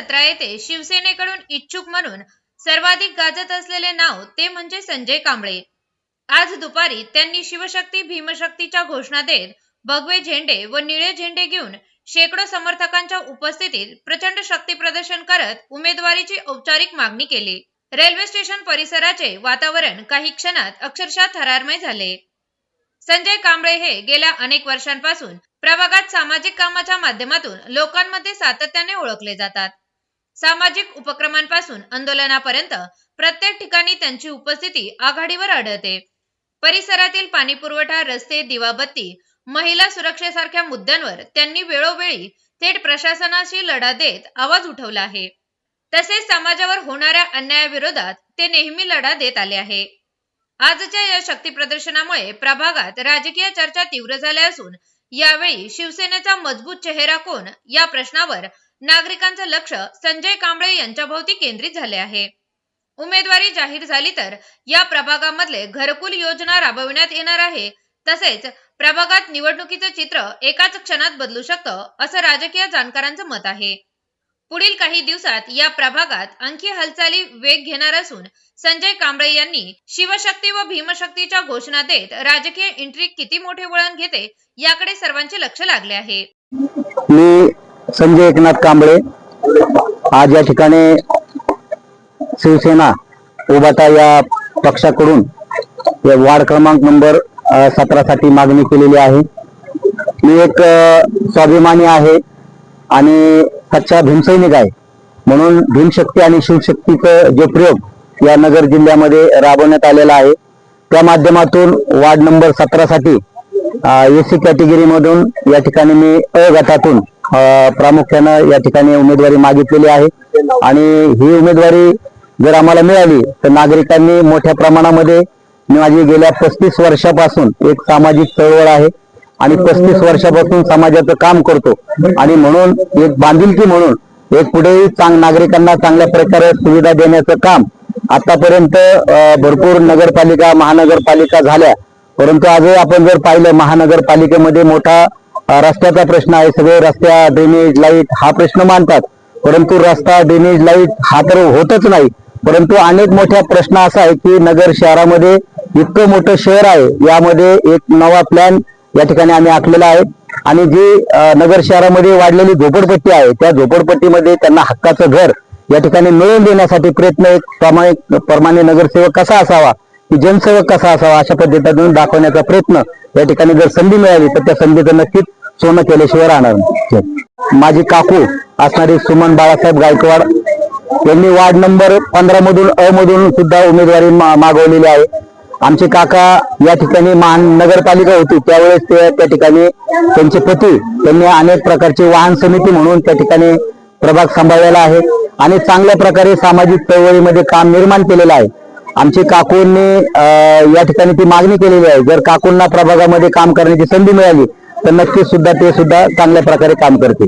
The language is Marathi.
सतरा येथे शिवसेनेकडून इच्छुक म्हणून सर्वाधिक गाजत असलेले नाव ते म्हणजे संजय कांबळे. आज दुपारी त्यांनी शिवशक्ती भीमशक्तीच्या घोषणा देत भगवे झेंडे व निळे झेंडे घेऊन शेकडो समर्थकांच्या उपस्थितीत प्रचंड शक्ती प्रदर्शन करत उमेदवारीची औपचारिक मागणी केली. रेल्वे स्टेशन परिसराचे वातावरण काही क्षणात अक्षरशः थरारमय झाले. संजय कांबळे हे गेल्या अनेक वर्षांपासून प्रभागात सामाजिक कामाच्या माध्यमातून लोकांमध्ये सातत्याने ओळखले जातात. सामाजिक उपक्रमांपासून आंदोलनापर्यंत प्रत्येक ठिकाणी त्यांची उपस्थिती आघाडीवर आढळते. परिसरातील पाणीपुरवठा रस्ते दिवाबत्ती महिला सुरक्षेसारख्या मुद्द्यांवर त्यांनी वेळोवेळी थेट प्रशासनाशी लढा देत आवाज उठवला आहे. तसेच समाजावर होणाऱ्या अन्यायाविरोधात ते नेहमी लढा देत आले आहे. आजच्या या शक्ती प्रदर्शनामुळे प्रभागात राजकीय चर्चा तीव्र झाल्या असून यावेळी शिवसेनेचा मजबूत चेहरा कोण या प्रश्नावर नागरिकांचं लक्ष संजय कांबळे यांच्या भोवती केंद्रित झाले आहे. उमेदवारी जाहीर झाली तर या प्रभागामधले घरकुल योजना राबविण्यात येणार आहे. तसेच प्रभागात निवडणुकीचं चित्र एकाच क्षणात बदलू शकतं असं राजकीय जाणकारांचं मत आहे. पुढील काही दिवसात या प्रभागात आणखी हालचाली वेग घेणार असून संजय कांबळे यांनी शिवशक्ती व भीमशक्तीच्या घोषणा देत राजकीय इंट्री किती मोठे वळण घेते याकडे सर्वांचे लक्ष लागले आहे. मी संजय एकनाथ कांबळे. आज या ठिकाणी शिवसेना उभाटा या पक्षाकडून या वार्ड क्रमांक नंबर सतरा साठी मागणी केलेली आहे. मी एक स्वाभिमानी आहे आणि सच्चा भीमसैनिक आहे. म्हणून भीमशक्ती आणि शिवशक्तीचं जे प्रयोग या नगर जिल्ह्यामध्ये राबवण्यात आलेला आहे त्या माध्यमातून वार्ड नंबर सतरा साठी एसी कॅटेगरी मधून या ठिकाणी मी अ गटातून प्रामुख्यानं या ठिकाणी उमेदवारी मागितलेली आहे. आणि ही उमेदवारी जर आम्हाला मिळाली तर नागरिकांनी मोठ्या प्रमाणामध्ये माझी गेल्या पस्तीस वर्षापासून एक सामाजिक चळवळ आहे. आणि पस्तीस वर्षापासून समाजाचं काम करतो. आणि म्हणून एक बांधिलकी म्हणून एक पुढेही चांग नागरिकांना चांगल्या प्रकारे सुविधा देण्याचं काम आतापर्यंत भरपूर नगरपालिका महानगरपालिका झाल्या. परंतु आजही आपण जर पाहिलं महानगरपालिकेमध्ये मोठा रस्त्याचा प्रश्न आहे सगळे रस्त्या ड्रेनेज लाइट हा प्रश्न मानतात. परंतु रस्ता ड्रेनेज लाइट हा तर होतच नाही. परंतु अनेक मोठ्या प्रश्न असा आहे की नगर शहरामध्ये इतकं मोठं शहर आहे यामध्ये एक नवा प्लॅन या ठिकाणी आम्ही आखलेला आहे. आणि जी नगर शहरामध्ये वाढलेली झोपडपट्टी आहे त्या झोपडपट्टीमध्ये त्यांना हक्काचं घर या ठिकाणी मिळवून देण्यासाठी प्रयत्न एक प्रामाणिक परमाने नगरसेवक कसा असावा की जनसेवक कसा असावा अशा पद्धतीने दाखवण्याचा प्रयत्न या ठिकाणी जर संधी मिळाली तर त्या संधीचं नक्कीच सोनं केल्याशिवाय राहणार नाही. माझी काकू असणारी सुमन बाळासाहेब गायकवाड यांनी वार्ड नंबर पंधरा मधून अ मधून सुद्धा उमेदवारी मा- मागवलेली आहे. आमचे काका या ठिकाणी महानगरपालिका होती. त्यावेळेस ते त्या ठिकाणी त्यांचे पती त्यांनी अनेक प्रकारची वाहन समिती म्हणून त्या ठिकाणी प्रभाग सांभाळलेला आहे आणि चांगल्या प्रकारे सामाजिक चळवळीमध्ये काम निर्माण केलेलं आहे. आमची काकूंनी या ठिकाणी ती मागणी केलेली आहे. जर काकूंना प्रभागामध्ये काम करण्याची संधी मिळाली तर नक्कीच सुद्धा ते सुद्धा चांगल्या प्रकारे काम करते